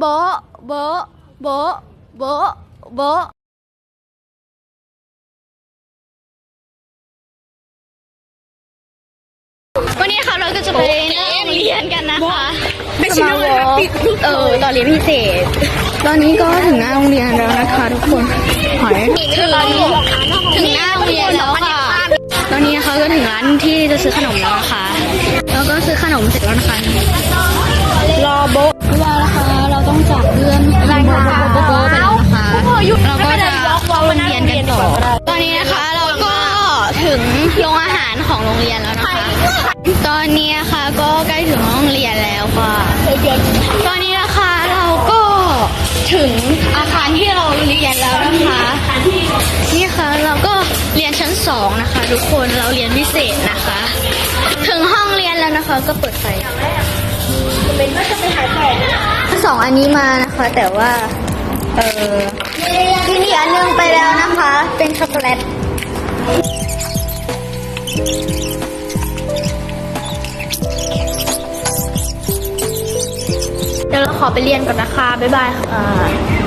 โบ๊ะโบ๊ะโบ๊ะโบ๊ะโบ๊ะวันนี้ค่ะเราก็จะไปเรียนกันนะคะไม่ใช่น้องเลยครับปิดทุกเออตอนเรียนพิเศษ ตอนนี้ก็ถึงหน้าโรงเรียนแล้วนะคะทุกคนหอยถึงถึงหน้าโรงเรียนแล้วค่ะ ตอนนี้นะคะก็ถึงร้านที่จะซื้อขนมแล้วนะคะแล้วก็ซื้อขนมเสร็จแล้วนะคะ เราก็จะวนเวียนกันต่อตอนนี้นะคะเราก็ถึงโรงอาหารของโรงเรียนแล้วนะคะ ตอนนี้นะคะก็ใกล้ถึงห้องเรียนแล้วค่ะตอนนี้นะคะเราก็ถึงอาคารที่เราเรียนแล้วนะคะนี่ค่ะเราก็เรียนชั้นสองนะคะ ทุกคนเราเรียนพิเศษนะคะ ถึงห้องเรียนแล้วนะคะก็เปิดไฟเป็นก็จะไปหาแขกสองอันนี้มานะคะ แต่ว่า เออ ช็อกโกแลตเดี๋ยวเราขอไปเรียนก่อนนะคะ บ๊ายบายค่ะ